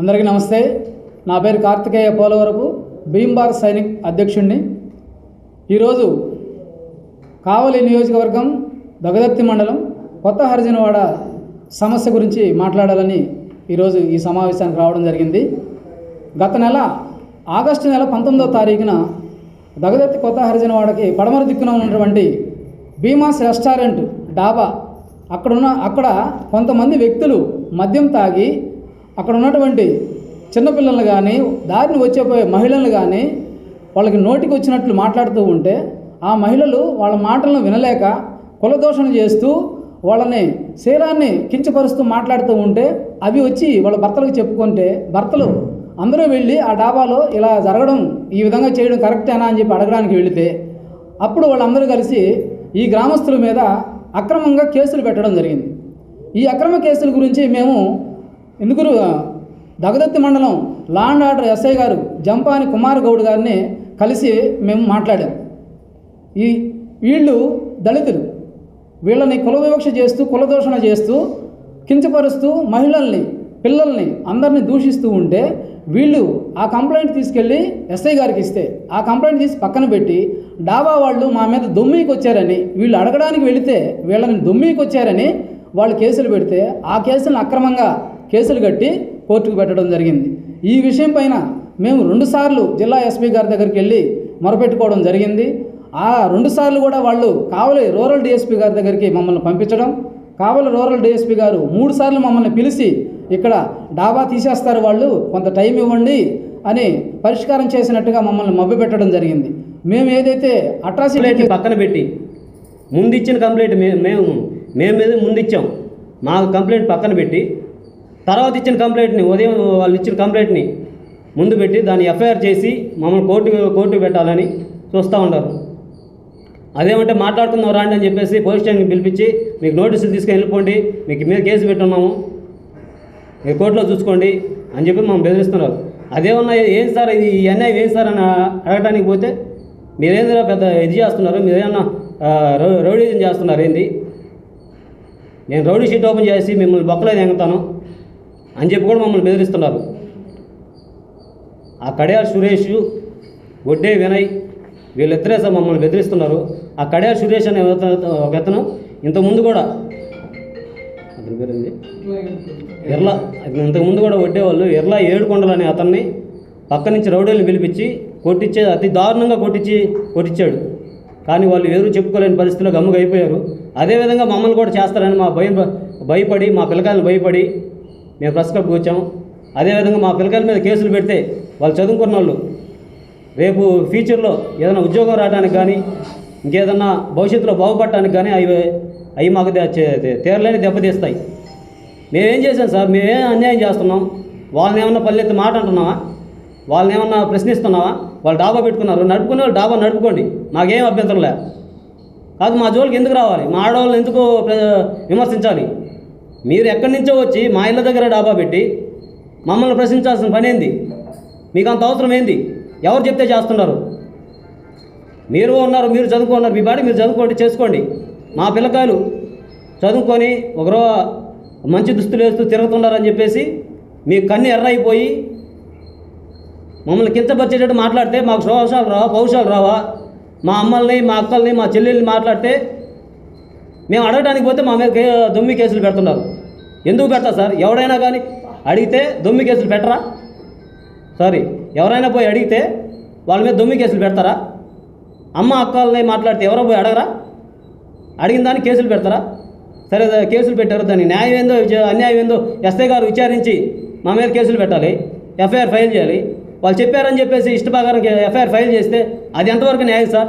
అందరికీ నమస్తే. నా పేరు కార్తికేయ పోలవరపు భీంబార్ సైనిక్ అధ్యక్షుడిని ఈరోజు కావలి నియోజకవర్గం దగదత్తి మండలం కొత్త హరిజనవాడ సమస్య గురించి మాట్లాడాలని ఈరోజు ఈ సమావేశానికి రావడం జరిగింది. గత నెల ఆగస్టు నెల పంతొమ్మిదవ తారీఖున దగదత్తి కొత్త హరిజనవాడకి పడమర దిక్కున ఉన్నటువంటి భీమాస్ రెస్టారెంట్ డాబా అక్కడున్న అక్కడ కొంతమంది వ్యక్తులు మద్యం తాగి అక్కడ ఉన్నటువంటి చిన్నపిల్లలు కానీ దారిని వచ్చేపోయే మహిళలు కానీ వాళ్ళకి నోటికి వచ్చినట్లు మాట్లాడుతూ ఉంటే ఆ మహిళలు వాళ్ళ మాటలను వినలేక కులదోషణ చేస్తూ వాళ్ళని శీలాన్ని కించపరుస్తూ మాట్లాడుతూ ఉంటే అవి వచ్చి వాళ్ళ భర్తలకు చెప్పుకుంటే భర్తలు అందరూ వెళ్ళి ఆ డాబాలో ఇలా జరగడం ఈ విధంగా చేయడం కరెక్టేనా అని చెప్పి అడగడానికి వెళితే అప్పుడు వాళ్ళందరూ కలిసి ఈ గ్రామస్తుల మీద అక్రమంగా కేసులు పెట్టడం జరిగింది. ఈ అక్రమ కేసుల గురించి మేము ఎందుకు దగదత్తి మండలం లాండ్ ఆర్డర్ ఎస్ఐ గారు జంపాని కుమార్ గౌడ్ గారిని కలిసి మేము మాట్లాడాం. ఈ వీళ్ళు దళితులు. వీళ్ళని కుల వివక్ష చేస్తూ కులదోషణ చేస్తూ కించపరుస్తూ మహిళల్ని పిల్లల్ని అందరినీ దూషిస్తూ ఉంటే వీళ్ళు ఆ కంప్లైంట్ తీసుకెళ్ళి ఎస్ఐ గారికి ఇస్తే ఆ కంప్లైంట్ తీసి పక్కన పెట్టి డాబా వాళ్ళు మా మీద దొమ్మికి వచ్చారని వీళ్ళు అడగడానికి వెళితే వీళ్ళని దొమ్మికి వచ్చారని వాళ్ళు కేసులు పెడితే ఆ కేసులను అక్రమంగా కేసులు కట్టి కోర్టుకు పెట్టడం జరిగింది. ఈ విషయం పైన మేము రెండుసార్లు జిల్లా ఎస్పీ గారి దగ్గరికి వెళ్ళి మొరపెట్టుకోవడం జరిగింది. ఆ రెండుసార్లు కూడా వాళ్ళు కావలి రూరల్ డిఎస్పీ గారి దగ్గరికి మమ్మల్ని పంపించడం కావలి రూరల్ డిఎస్పీ గారు మూడు సార్లు మమ్మల్ని పిలిచి ఇక్కడ డాబా తీసేస్తారు వాళ్ళు కొంత టైం ఇవ్వండి అని పరిష్కారం చేసినట్టుగా మమ్మల్ని మభ్యపెట్టడం జరిగింది. మేము ఏదైతే అట్రాసిటీ పక్కన పెట్టి ముందు ఇచ్చిన కంప్లైంట్ మేము మేము మీద ముందు ఇచ్చాం. మా కంప్లైంట్ పక్కన పెట్టి తర్వాత ఇచ్చిన కంప్లైంట్ని ఉదయం వాళ్ళు ఇచ్చిన కంప్లైంట్ని ముందు పెట్టి దాన్ని ఎఫ్ఐఆర్ చేసి మమ్మల్ని కోర్టు కోర్టుకు పెట్టాలని చూస్తూ ఉంటారు అదేమంటే మాట్లాడుకుందాం రాండి అని చెప్పేసి పోలీస్ స్టేషన్కి పిలిపించి మీకు నోటీసులు తీసుకొని వెళ్ళిపోండి మీకు మీద కేసు పెట్టున్నాము మీరు కోర్టులో చూసుకోండి అని చెప్పి మమ్మల్ని బెదిరిస్తున్నారు. అదేమన్నా ఏం సార్ ఇది ఈ అన్యాయం ఏం సార్ అని అడగడానికి పోతే మీరేందిరా పెద్ద ఇది చేస్తున్నారు మీరేమన్నా రౌడీజం చేస్తున్నారు ఏంది? నేను రౌడీ షీట్ ఓపెన్ చేసి మిమ్మల్ని బొక్కలేదు ఎంగుతాను అని చెప్పి కూడా మమ్మల్ని బెదిరిస్తున్నారు. ఆ కడియాల్ సురేష్ గొడ్డే వినయ్ వీళ్ళిద్దరే సార్ మమ్మల్ని బెదిరిస్తున్నారు. ఆ కడియాల్ సురేష్ అనే ఒక- అతను ఇంతకుముందు కూడా అతని పేరుంది ఎర్లా ఇంతకుముందు కూడా వడ్డేవాళ్ళు ఎర్లా ఏడుకొండలు అనే అతన్ని పక్క నుంచి రౌడీలను పిలిపించి కొట్టించే అతి దారుణంగా కొట్టించి కొట్టించాడు. కానీ వాళ్ళు ఎవరు చెప్పుకోలేని పరిస్థితిలో గమ్ముగా అయిపోయారు. అదేవిధంగా మమ్మల్ని కూడా చేస్తారని మా భయం భయపడి మా పిల్లకాయలు భయపడి మేము ప్రెస్ క్లబ్కి వచ్చాము అదేవిధంగా మా పిల్లకాయల మీద కేసులు పెడితే వాళ్ళు చదువుకున్న వాళ్ళు రేపు ఫ్యూచర్లో ఏదైనా ఉద్యోగం రావడానికి కానీ ఇంకేదన్నా భవిష్యత్తులో బాగుపడటానికి కానీ అవి అవి మాకు తీరలేని దెబ్బతీస్తాయి. మేమేం చేసాం సార్? మేమేం అన్యాయం చేస్తున్నాం? వాళ్ళని ఏమన్నా పల్లెత్తి మాట అంటున్నావా? వాళ్ళని ఏమన్నా ప్రశ్నిస్తున్నావా? వాళ్ళు డాబా పెట్టుకున్నారు. నడుపుకునే వాళ్ళు డాబా నడుపుకోండి. మాకేం అభ్యంతరం లే. కాదు మా జోలికి ఎందుకు రావాలి? మా ఆడవాళ్ళని ఎందుకు ప్ర- విమర్శించాలి? మీరు ఎక్కడి నుంచో వచ్చి మా ఇళ్ళ దగ్గర డాబా పెట్టి మమ్మల్ని ప్రశ్నించాల్సిన పని ఏంది? మీకు అంత అవసరం ఏంది? ఎవరు చెప్తే చేస్తున్నారు మీరు ఉన్నారు మీరు చదువుకున్నారు మీ బాడీ మీరు చదువుకోండి చేసుకోండి. మా పిల్లకాయలు చదువుకొని ఒకరో మంచి దుస్తులు వేస్తూ తిరుగుతున్నారని చెప్పేసి మీ కన్ను ఎర్రైపోయి మమ్మల్ని కించపరిచేటట్టు మాట్లాడితే మాకు శోషాలు రావా పౌషాలు రావా? మా అమ్మల్ని మా అక్కల్ని మా చెల్లెల్ని మాట్లాడితే మేము అడగడానికి పోతే మా మీద కే- దొమ్మి కేసులు పెడుతున్నారు. ఎందుకు పెడతారు సార్? ఎవడైనా కానీ అడిగితే దొమ్మి కేసులు పెట్టరా? సారీ ఎవరైనా పోయి అడిగితే వాళ్ళ మీద దొమ్మి కేసులు పెడతారా? అమ్మ అక్కల్ని మాట్లాడితే ఎవరో పోయి అడగరా? అడిగిన దానికి కేసులు పెడతారా? సరే కేసులు పెట్టారు దానికి న్యాయం ఏందో అన్యాయం ఏందో ఎస్ఐ గారు విచారించి మా మీద కేసులు పెట్టాలి. ఎఫ్ఐఆర్ ఫైల్ చేయాలి. వాళ్ళు చెప్పారని చెప్పేసి ఇష్టప్రకారం ఎఫ్ఐఆర్ ఫైల్ చేస్తే అది ఎంతవరకు న్యాయం సార్?